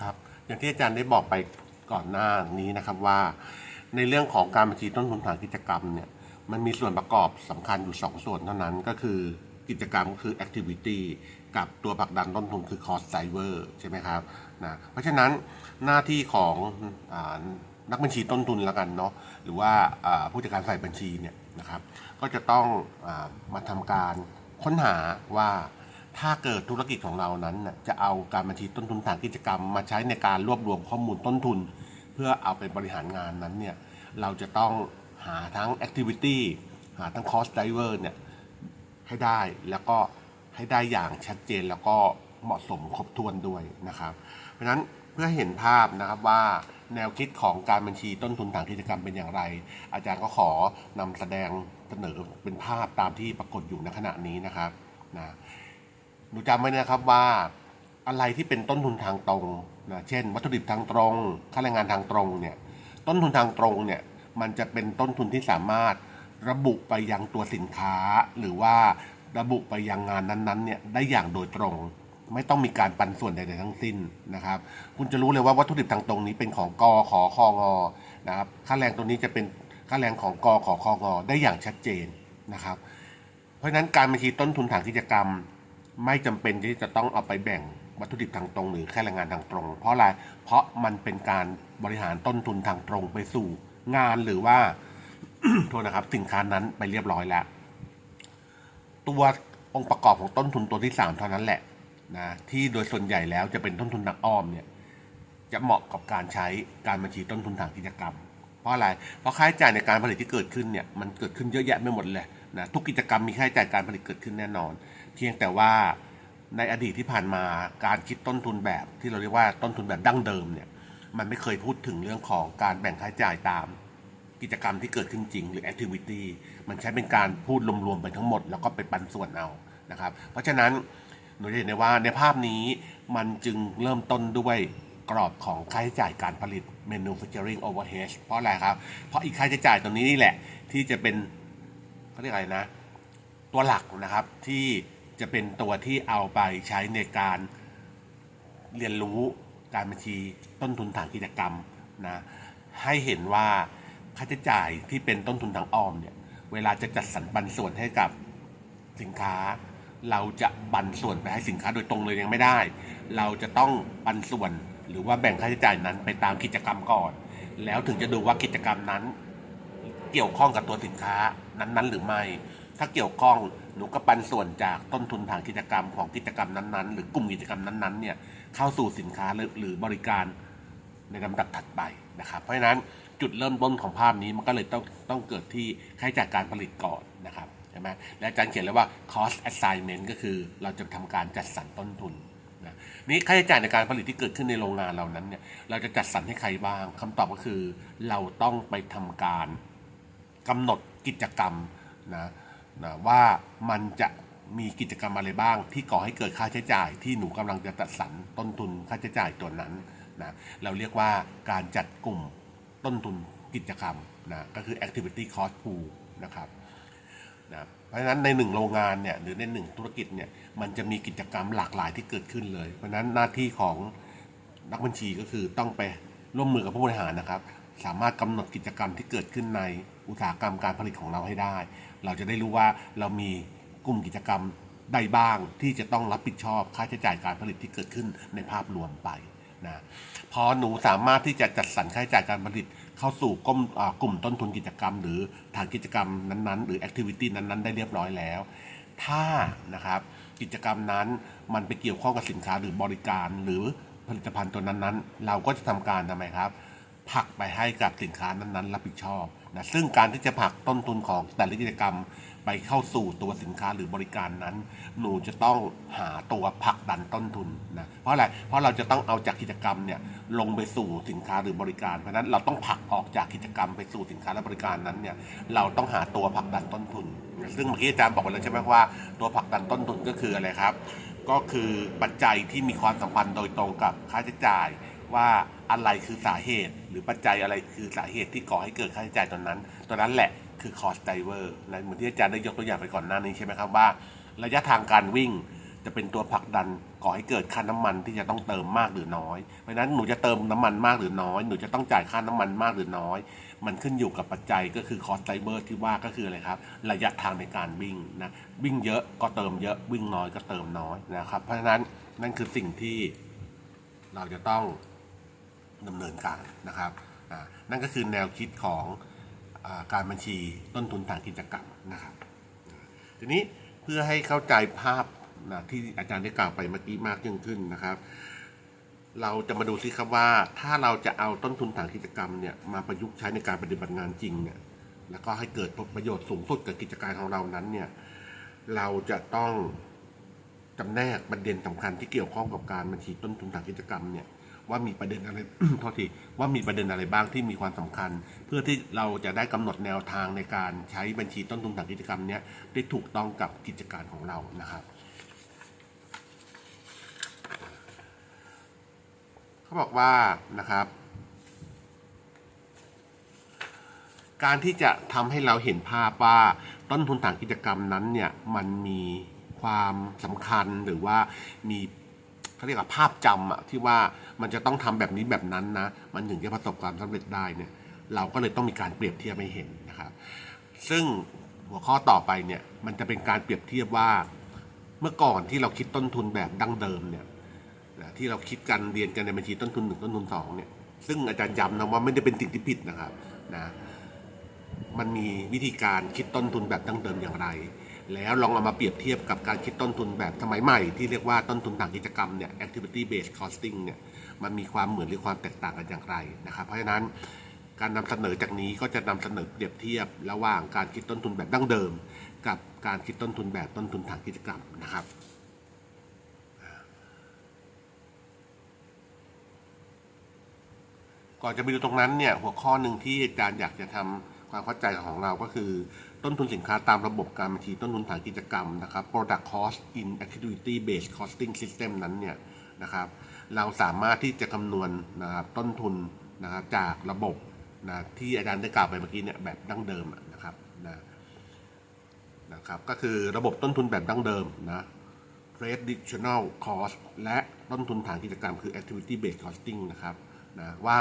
ครับ อย่างที่อาจารย์ได้บอกไปก่อนหน้านี้นะครับว่า ในเรื่องของการบัญชีต้นทุนฐานกิจกรรมเนี่ยมันมีส่วนประกอบสำคัญอยู่ 2 ส่วนเท่านั้นก็คือกิจกรรมก็คือ activity กับตัวผลักดันต้นทุนคือ cost driver ใช่ไหมครับนะเพราะฉะนั้นหน้าที่ของอานักบัญชีต้นทุนแล้วกันเนาะหรือว่าอ่าผู้จัดการฝ่ายบัญชีเนี่ยนะครับก็จะต้องอามาทำการค้นหาว่า ถ้าเกิดธุรกิจของเรานั้นน่ะจะเอาการบัญชีต้นทุนฐานกิจกรรมมาใช้ในการรวบรวมข้อมูลต้นทุน เพื่อเอาไปบริหารงานนั้นเนี่ยเราจะต้องหาทั้ง activity หาทั้ง cost driver เนี่ยให้ได้แล้วก็ให้ได้อย่างชัดเจนแล้วก็เหมาะสมครบถ้วนด้วยนะครับ เพราะฉะนั้นเพื่อเห็นภาพนะครับว่าแนวคิดของการบัญชีต้นทุนทางกิจกรรมเป็นอย่างไร อาจารย์ก็ขอนำแสดงเสนอเป็นภาพตามที่ปรากฏอยู่ในขณะนี้นะครับนะ หนูจำไว้นะครับว่าอะไรที่เป็นต้นทุนทางตรงนะเช่น วัตถุดิบทางตรงค่าแรงงานทางตรงเนี่ยต้นทุนทางตรงเนี่ยมันจะเป็นต้นทุนที่สามารถระบุไปยังตัวสินค้า หรือว่าระบุไปยังงานนั้นๆเนี่ยได้อย่างโดยตรง ไม่ต้องมีการปันส่วนใดๆทั้งสิ้นนะครับ คุณจะรู้เลยว่าวัตถุดิบทางตรงนี้เป็นของกอขอคองอนะครับค่าแรงตัวนี้จะเป็นค่าแรงของกอขอคองอได้อย่างชัดเจนนะครับ เพราะฉะนั้นการบัญชีต้นทุนฐานกิจกรรม ไม่จำเป็นที่จะต้องเอาไปแบ่งวัตถุดิบทางตรง หรือแค่แรงงานทางตรง เพราะอะไร เพราะมันเป็นการบริหารต้นทุนทางตรงไปสู่งานหรือว่าโทษนะครับสินค้านั้นไปเรียบร้อยแล้ว ตัวองค์ประกอบของต้นทุนตัวที่สามเท่านั้นแหละนะที่โดยส่วนใหญ่แล้วจะเป็นต้นทุนทางอ้อมเนี่ยจะเหมาะกับการใช้การบัญชีต้นทุนทางกิจกรรม เพราะอะไร เพราะค่าใช้จ่ายในการผลิตที่เกิดขึ้นเนี่ยมันเกิดขึ้นเยอะแยะไม่หมดเลยนะทุกกิจกรรมมีค่าใช้จ่ายการผลิตเกิดขึ้นแน่นอน เพียงแต่ว่าในอดีตที่ผ่านมาการคิดต้นทุนแบบที่เราเรียกว่าต้นทุนแบบดั้งเดิมเนี่ยมันไม่เคยพูดถึงเรื่องของการแบ่งค่าใช้จ่ายตามกิจกรรมที่เกิดขึ้นจริงหรือ activity มันใช้เป็นการพูดรวมๆไปทั้งหมด แล้วก็ไปปันส่วนเอานะครับ เพราะฉะนั้นหนูจะเห็นได้ว่าในภาพนี้มันจึงเริ่มต้นด้วยกรอบของค่าใช้จ่ายการผลิต manufacturing overhead เพราะอะไรครับ เพราะอีกค่าใช้จ่ายตรงนี้นี่แหละ ที่จะเป็นเขาเรียกอะไรนะ ตัวหลักนะครับที่ จะเป็นตัวที่เอาไปใช้ในการเรียนรู้การบัญชีต้นทุนฐานกิจกรรมนะให้เห็นว่าค่าใช้จ่ายที่เป็นต้นทุนทางอ้อมเนี่ยเวลาจะจัดสรรปันส่วนให้กับสินค้า เราจะปันส่วนไปให้สินค้าโดยตรงเลยยังไม่ได้ เราจะต้องปันส่วนหรือว่าแบ่งค่าใช้จ่ายนั้นไปตามกิจกรรมก่อน แล้วถึงจะดูว่ากิจกรรมนั้น เกี่ยวข้องกับตัวสินค้านั้นๆ หรือไม่ ถ้าเกี่ยวข้องหนูก็ปันส่วนจากต้นทุนทางกิจกรรมของกิจกรรมนั้นๆ หรือกลุ่มกิจกรรมนั้นๆเนี่ยเข้าสู่สินค้าหรือบริการในลำดับถัดไปนะครับ เพราะฉะนั้นจุดเริ่มต้นของภาพนี้มันก็เลยต้องต้องเกิดที่ค่าใช้จ่ายการผลิตก่อนนะครับใช่ไหมและอาจารย์เขียนเลยว่า cost assignment ก็คือเราจะทำการจัดสรรต้นทุนนะนี่ค่าใช้จ่ายในการผลิตที่เกิดขึ้นในโรงงานเรานั้นเนี่ยเราจะจัดสรรให้ใครบ้างคำตอบก็คือเราต้องไปทำการกำหนดกิจกรรมนะ นะว่ามันจะมีกิจกรรมอะไรบ้าง ที่ก่อให้เกิดค่าใช้จ่าย ที่หนูกำลังจะจัดสรรต้นทุนค่าใช้จ่ายตัวนั้นนะเราเรียกว่าการจัดกลุ่มต้นทุนกิจกรรมนะก็คือ activity cost pool นะครับนะเพราะฉะนั้นในหนึ่งโรงงานเนี่ยหรือในหนึ่งธุรกิจเนี่ยมันจะมีกิจกรรมหลากหลายที่เกิดขึ้นเลย เพราะฉะนั้นหน้าที่ของนักบัญชีก็คือต้องไปร่วมมือกับผู้บริหารนะครับ สามารถกำหนดกิจกรรมที่เกิดขึ้นในอุตสาหกรรมการผลิตของเราให้ได้ เราจะได้รู้ว่าเรามีกลุ่มกิจกรรมใดบ้างที่จะต้องรับผิดชอบค่าใช้จ่ายการผลิตที่เกิดขึ้นในภาพรวมไปนะพอหนูสามารถที่จะจัดสรรค่าใช้จ่ายการผลิตเข้าสู่กลุ่มกลุ่มต้นทุนกิจกรรม หรือฐานกิจกรรมนั้นๆ หรือแอคทิวิตี้นั้นๆ ได้เรียบร้อยแล้ว ถ้านะครับกิจกรรมนั้นมันไปเกี่ยวข้องกับสินค้าหรือบริการหรือผลิตภัณฑ์ตัวนั้นๆ เราก็จะทำการทำไมครับ ผลักไปให้กับสินค้านั้นๆ รับผิดชอบนะซึ่งการที่จะผลักต้นทุนของแต่ละกิจกรรมไปเข้าสู่ตัวสินค้าหรือบริการนั้น หนูจะต้องหาตัวผลักดันต้นทุนนะเพราะอะไรเพราะเราจะต้องเอาจากกิจกรรมเนี่ยลงไปสู่สินค้าหรือบริการ เพราะนั้นเราต้องผลักออกจากกิจกรรมไปสู่สินค้าและบริการนั้นเนี่ยเราต้องหาตัวผลักดันต้นทุน ซึ่งเมื่อกี้อาจารย์บอกไปแล้วใช่ไหมว่าตัวผลักดันต้นทุนก็คืออะไรครับ ก็คือปัจจัยที่มีความสัมพันธ์โดยตรงกับค่าใช้จ่าย ว่าอะไรคือสาเหตุ หรือปัจจัยอะไรคือสาเหตุที่ก่อให้เกิดค่าใช้จ่ายตอนนั้นตัวนั้นแหละคือ cost driver นะเหมือนที่อาจารย์ได้ยกตัวอย่างไปก่อนหน้านี้ใช่ไหมครับว่า ระยะทางการวิ่งจะเป็นตัวผลักดันก่อให้เกิดค่าน้ำมันที่จะต้องเติมมากหรือน้อย เพราะนั้นหนูจะเติมน้ำมันมากหรือน้อย หนูจะต้องจ่ายค่าน้ำมันมากหรือน้อย มันขึ้นอยู่กับปัจจัยก็คือคอสไ i เบอร์ที่ว่าก็คืออะไรครับ ระยะทางในการวิ่งนะ วิ่งเยอะก็เติมเยอะ วิ่งน้อยก็เติมน้อยนะครับ เพราะฉะนั้นนั่นคือสิ่งที่เราจะต้อง ดำเนินการนะครับนั่นก็คือแนวคิดของอการบัญชีต้นทุนทางกิจกรรมนะครับทีนี้เพื่อให้เข้าใจภาพนะที่อาจารย์ได้กล่าวไปเมื่อกี้มากยิ่งขึ้นนะครับ เราจะมาดูซิครับว่าถ้าเราจะเอาต้นทุนทางกิจกรรมเนี่ยมาประยุกต์ใช้ในการปฏิบัติงานจริงเนี่ยแล้วก็ให้เกิดผลประโยชน์สูงสุดกับกิจการของเรานั้นเนี่ยเราจะต้องจำแนกประเด็นสำคัญที่เกี่ยวข้องกับการบัญชีต้นทุนทางกิจกรรมเนี่ย ว่ามีประเด็นอะไร โทษทีว่ามีประเด็นอะไรบ้างที่มีความสำคัญ เพื่อที่เราจะได้กำหนดแนวทางในการใช้บัญชีต้นทุนทางกิจกรรมนี้ได้ถูกต้องกับกิจการของเรานะครับเขาบอกว่านะครับการที่จะทำให้เราเห็นภาพว่าต้นทุนทางกิจกรรมนั้นเนี่ยมันมีความสำคัญหรือว่ามี เขาเรียกว่าภาพจำอะที่ว่ามันจะต้องทำแบบนี้แบบนั้นนะ มันถึงจะประสบความสำเร็จได้เนี่ย เราก็เลยต้องมีการเปรียบเทียบให้เห็นนะครับ ซึ่งหัวข้อต่อไปเนี่ยมันจะเป็นการเปรียบเทียบว่า เมื่อก่อนที่เราคิดต้นทุนแบบดั้งเดิมเนี่ยที่เราคิดกันเรียนกันในบัญชีต้นทุนหนึ่งต้นทุนสองเนี่ยซึ่งอาจารย์ย้ำนะว่าไม่ได้เป็นสิ่งที่ผิดนะครับนะมันมีวิธีการคิดต้นทุนแบบดั้งเดิมอย่างไร แล้วลองเอามาเปรียบเทียบกับการคิดต้นทุนแบบสมัยใหม่ที่เรียกว่าต้นทุนทางกิจกรรมเนี่ย activity based costing เนี่ยมันมีความเหมือนหรือความแตกต่างกันอย่างไรนะครับเพราะฉะนั้นการนำเสนอจากนี้ก็จะนำเสนอเปรียบเทียบระหว่างการคิดต้นทุนแบบดั้งเดิม กับการคิดต้นทุนแบบต้นทุนทางกิจกรรมนะครับก่อนจะไปดูตรงนั้นเนี่ยหัวข้อหนึ่งที่อาจารย์อยากจะทำความเข้าใจของเราก็คือ ต้นทุนสินค้าตามระบบการบัญชีต้นทุนฐานกิจกรรมนะครับ product cost in activity based costing system นั้นเนี่ยนะครับ เราสามารถที่จะคำนวณนะครับต้นทุนนะครับจากระบบนะที่อาจารย์ได้กล่าวไปเมื่อกี้เนี่ยแบบดั้งเดิมนะครับนะนะครับ ก็คือระบบต้นทุนแบบดั้งเดิมนะ traditional cost และต้นทุนฐานกิจกรรมคือ activity based costing นะครับนะว่า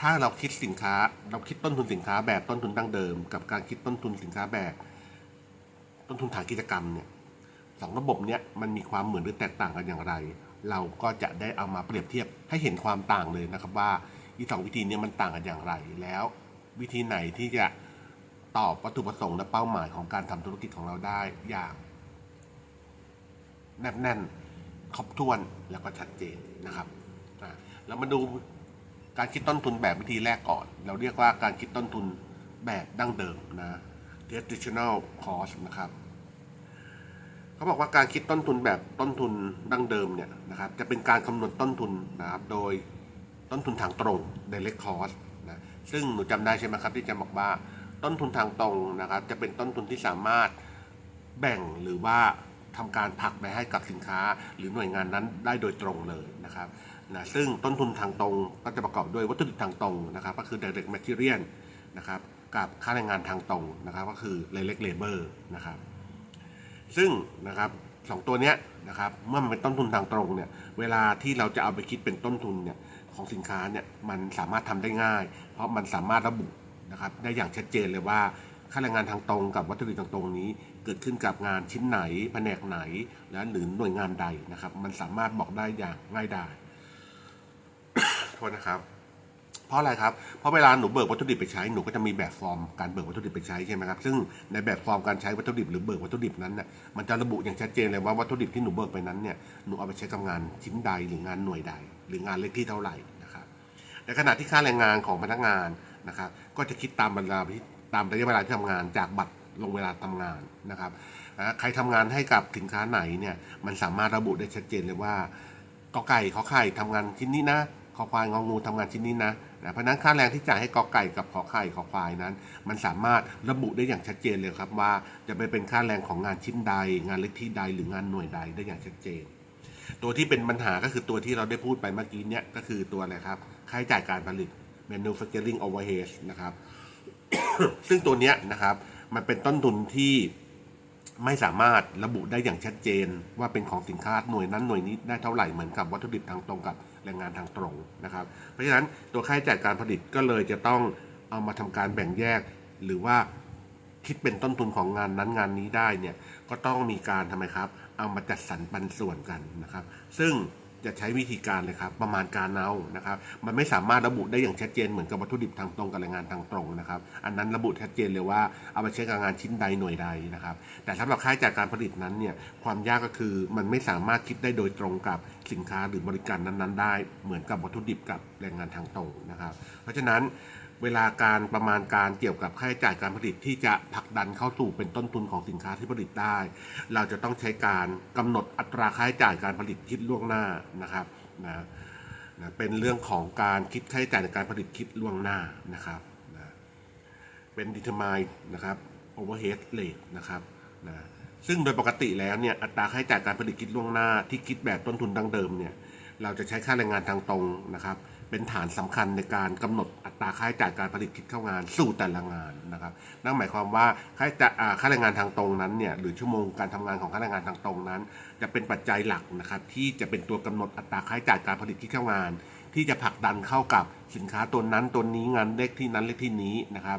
ถ้าเราคิดสินค้า เราคิดต้นทุนสินค้าแบบต้นทุนดั้งเดิม กับการคิดต้นทุนสินค้าแบบ ต้นทุนฐานกิจกรรมเนี่ยสองระบบเนี้ยมันมีความเหมือนหรือแตกต่างกันอย่างไร เราก็จะได้เอามาเปรียบเทียบให้เห็นความต่างเลยนะครับว่าอีสองวิธีเนี้มันต่างกันอย่างไรแล้ว วิธีไหนที่จะตอบวัตถุประสงค์และเป้าหมายของการทำธุรกิจของเราได้อย่างแนบแน่นครบถ้วนแล้วก็ชัดเจนนะครับอะเรามาดู การคิดต้นทุนแบบวิธีแรกก่อน เราเรียกว่าการคิดต้นทุนแบบดั้งเดิมนะ traditional cost นะครับเขาบอกว่าการคิดต้นทุนแบบต้นทุนดั้งเดิมเนี่ยนะครับจะเป็นการคำนวณต้นทุนนะครับโดยต้นทุนทางตรง direct cost นะซึ่งหนูจำได้ใช่ไหมครับที่จะบอกว่าต้นทุนทางตรงนะครับจะเป็นต้นทุนที่สามารถแบ่งหรือว่าทำการผลักไปให้กับสินค้า หรือหน่วยงานนั้นได้โดยตรงเลยนะครับ นะซึ่งต้นทุนทางตรงก็จะประกอบด้วยวัตถุดิบทางตรงนะครับ ก็คือ direct material นะครับกับค่าแรงงานทางตรงนะครับ ก็คือ direct labor นะครับ ซึ่งนะครับสองตัวเนี้ยนะครับเมื่อมันเป็นต้นทุนทางตรงเนี่ยเวลาที่เราจะเอาไปคิดเป็นต้นทุนเนี่ยของสินค้าเนี่ยมันสามารถทำได้ง่าย เพราะมันสามารถระบุนะครับได้อย่างชัดเจนเลยว่าค่าแรงงานทางตรงกับวัตถุดิบทางตรงนี้ เกิดขึ้นกับงานชิ้นไหนแผนกไหน และหรือหน่วยงานใดนะครับ มันสามารถบอกได้อย่างง่ายดาย ทษนะครับ เพราะอะไรครับ เพราะเวลาหนูเบิกวัตถุดิบไปใช้หนูก็จะมีแบบฟอร์มการเบิกวัตถุดิบไปใช้ใช่ไหมครับ ซึ่งในแบบฟอร์มการใช้วัตถุดิบหรือเบิกวัตถุดิบนั้นเนี่ยมันจะระบุอย่างชัดเจนเลยว่าวัตถุดิบที่หนูเบิกไปนั้นเนี่ยหนูเอาไปใช้กับงานชิ้นใดหรืองานหน่วยใด หรืองานเล็กที่เท่าไหร่นะครับ ในขณะที่ค่าแรงงานของพนักงานนะครับ ก็จะคิดตามเวลาที่ตามระยะเวลาที่ทำงานจากบัตรลงเวลาทำงานนะครับใครทำงานให้กับสินค้าไหนเนี่ยมันสามารถระบุได้ชัดเจนเลยว่ากอไก่ขอไข่ทำงานชิ้นนี้นะ อควายงองูทำงานชิ้นนี้นะนะเพราะฉะนั้นค่าแรงที่จ่ายให้กอไก่กับขอไข่ขอควายนั้น มันสามารถระบุได้อย่างชัดเจนเลยครับว่าจะไปเป็นค่าแรงของงานชิ้นใด งานเล็กที่ใดหรืองานหน่วยใดได้อย่างชัดเจน ตัวที่เป็นปัญหาก็คือตัวที่เราได้พูดไปเมื่อกี้เนี่ยก็คือตัวอะไรครับค่าใช้จ่ายการผลิต manufacturing overhead นะครับซึ่งตัวเนี้ยนะครับมันเป็นต้นทุนที่ ไม่สามารถระบุได้อย่างชัดเจนว่าเป็นของสินค้าหน่วยนั้นหน่วยนี้ได้เท่าไหร่เหมือนกับวัตถุดิบทางตรงกับแรงงานทางตรงนะครับ เพราะฉะนั้นตัวค่าใช้จ่ายการผลิตก็เลยจะต้องเอามาทำการแบ่งแยก หรือว่าคิดเป็นต้นทุนของงานนั้นงานนี้ได้เนี่ยก็ต้องมีการทำไมครับ เอามาจัดสรรปันส่วนกันนะครับ ซึ่ง จะใช้วิธีการเลยครับประมาณการเอานะครับ มันไม่สามารถระบุได้อย่างชัดเจนเหมือนกับวัตถุดิบทางตรงกับแรงงานทางตรงนะครับ อันนั้นระบุชัดเจนเลยว่าเอามาใช้กับงานชิ้นใดหน่วยใดนะครับ แต่สำหรับค่าใช้จ่ายการผลิตนั้นเนี่ยความยากก็คือมันไม่สามารถคิดได้โดยตรงกับสินค้าหรือบริการนั้นๆ ได้ เหมือนกับวัตถุดิบกับแรงงานทางตรงนะครับ เพราะฉะนั้น เวลาการประมาณการเกี่ยวกับค่าใช้จ่ายการผลิตที่จะผลักดันเข้าสู่เป็นต้นทุนของสินค้าที่ผลิตได้ เราจะต้องใช้การกำหนดอัตราค่าใช้จ่ายการผลิตคิดล่วงหน้านะครับนะนะเป็นเรื่องของการคิดค่าใช้จ่ายในการผลิตคิดล่วงหน้านะครับนะเป็น determine นะครับ overhead rate นะครับนะซึ่งโดยปกติแล้วเนี่ยอัตราค่าใช้จ่ายการผลิตคิดล่วงหน้าที่คิดแบบต้นทุนดั้งเดิมเนี่ยเราจะใช้ค่าแรงงานทางตรงนะครับ เป็นฐานสำคัญในการกำหนด ตราค่าใช้จ่ายการผลิตคิดเข้างานสู่แต่ละงานนะครับ นั่นหมายความว่าค่าใช้จ่ายค่าแรงงานทางตรงนั้นเนี่ยหรือชั่วโมงการทำงานของค่าแรงงานทางตรงนั้น จะเป็นปัจจัยหลักนะครับที่จะเป็นตัวกำหนดอัตราค่าใช้จ่ายการผลิตคิดเข้างาน ที่จะผลักดันเข้ากับสินค้าตัวนั้นตัวนี้งานเลขที่นั้นเลขที่นี้นะครับ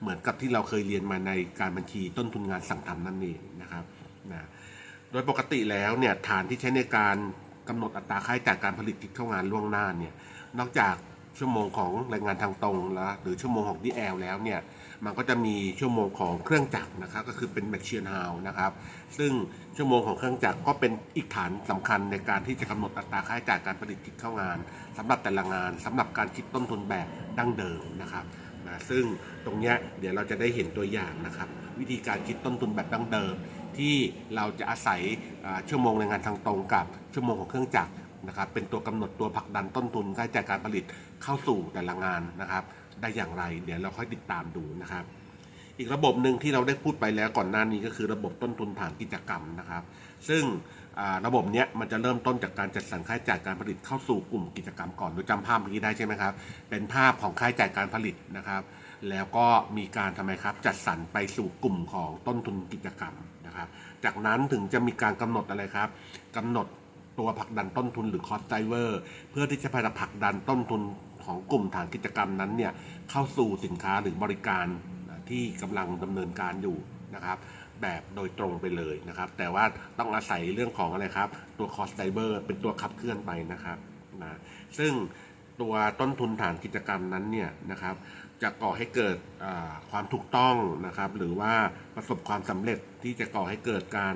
เหมือนกับที่เราเคยเรียนมาในการบัญชีต้นทุนงานสั่งทำนั่นเองนะครับนะโดยปกติแล้วเนี่ยฐานที่ใช้ในการกำหนดอัตราค่าใช้จ่ายการผลิตที่เข้างานล่วงหน้าเนี่ยนอกจาก ชั่วโมงของแรงงานทางตรงแล้วหรือชั่วโมงของ DL แอลแล้วเนี่ยมันก็จะมีชั่วโมงของเครื่องจักรนะครับก็คือเป็น machine house นะครับซึ่งชั่วโมงของเครื่องจักรก็เป็นอีกฐานสำคัญในการที่จะกำหนดอัตราค่าใช้จ่ายการผลิตที่เข้างานสำหรับแต่ละงานสำหรับการคิดต้นทุนแบบดั้งเดิมนะครับนะซึ่งตรงเนี้ยเดี๋ยวเราจะได้เห็นตัวอย่างนะครับ วิธีการคิดต้นทุนแบบดั้งเดิม ที่เราจะอาศัยชั่วโมงแรงงานทางตรงกับชั่วโมงของเครื่องจักร นะครับเป็นตัวกำหนดตัวผลักดันต้นทุนค่าใช้จ่ายการผลิตเข้าสู่แต่ละงานนะครับ ได้อย่างไรเดี๋ยวเราค่อยติดตามดูนะครับ อีกระบบหนึ่งที่เราได้พูดไปแล้วก่อนหน้านี้ก็คือระบบต้นทุนฐานกิจกรรมนะครับ ซึ่งระบบเนี้ยมันจะเริ่มต้นจากการจัดสรรค่าใช้จ่ายการผลิตเข้าสู่กลุ่มกิจกรรมก่อนโดยจำภาพเมื่อกี้ได้ใช่ไหมครับ เป็นภาพของค่าใช้จ่ายการผลิตนะครับ แล้วก็มีการทำไมครับจัดสรรไปสู่กลุ่มของต้นทุนกิจกรรมนะครับ จากนั้นถึงจะมีการกำหนดอะไรครับกำหนด ตัวผลักดันต้นทุนหรือ cost driver เพื่อที่จะพาผลักดันต้นทุนของกลุ่มฐานกิจกรรมนั้นเนี่ยเข้าสู่สินค้าหรือบริการที่กำลังดำเนินการอยู่นะครับ แบบโดยตรงไปเลยนะครับ แต่ว่าต้องอาศัยเรื่องของอะไรครับ ตัว cost driver เป็นตัวขับเคลื่อนไปนะครับนะซึ่งตัวต้นทุนฐานกิจกรรมนั้นเนี่ยนะครับ จะก่อให้เกิดความถูกต้องนะครับ หรือว่าประสบความสำเร็จที่จะก่อให้เกิดการ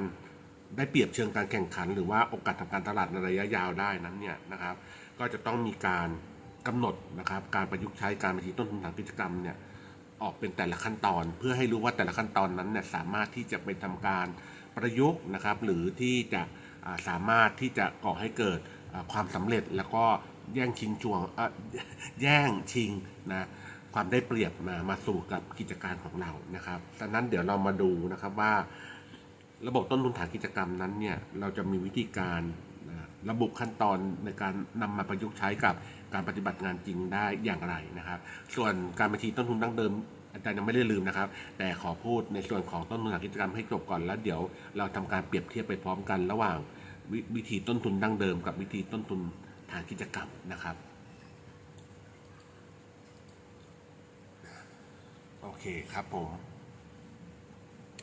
ได้เปรียบเชิงการแข่งขัน หรือว่าโอกาสทางการตลาดในระยะยาวได้นั้นเนี่ยนะครับ ก็จะต้องมีการกำหนดนะครับ การประยุกต์ใช้การบัญชีต้นทุนทางกิจกรรมเนี่ยออกเป็นแต่ละขั้นตอน เพื่อให้รู้ว่าแต่ละขั้นตอนนั้นเนี่ยสามารถที่จะไปทำการประยุกต์นะครับ หรือที่จะสามารถที่จะก่อให้เกิดความสำเร็จแล้วก็แย่งชิงช่วงแย่งชิงนะความได้เปรียบมามาสู่กับกิจการของเรานะครับดังนั้นเดี๋ยวเรามาดูนะครับว่า ระบบต้นทุนฐานกิจกรรมนั้นเนี่ยเราจะมีวิธีการระบุขั้นตอนในการนำมาประยุกต์ใช้กับการปฏิบัติงานจริงได้อย่างไรนะครับ ส่วนการบัญชีต้นทุนดั้งเดิม อาจารย์ยังไม่ได้ลืมนะครับ แต่ขอพูดในส่วนของต้นทุนฐานกิจกรรมให้จบก่อนแล้วเดี๋ยวเราทำการเปรียบเทียบไปพร้อมกัน ระหว่างววิธีต้นทุนดั้งเดิม กับวิธีต้นทุนฐานกิจกรรมนะครับโอเคครับผม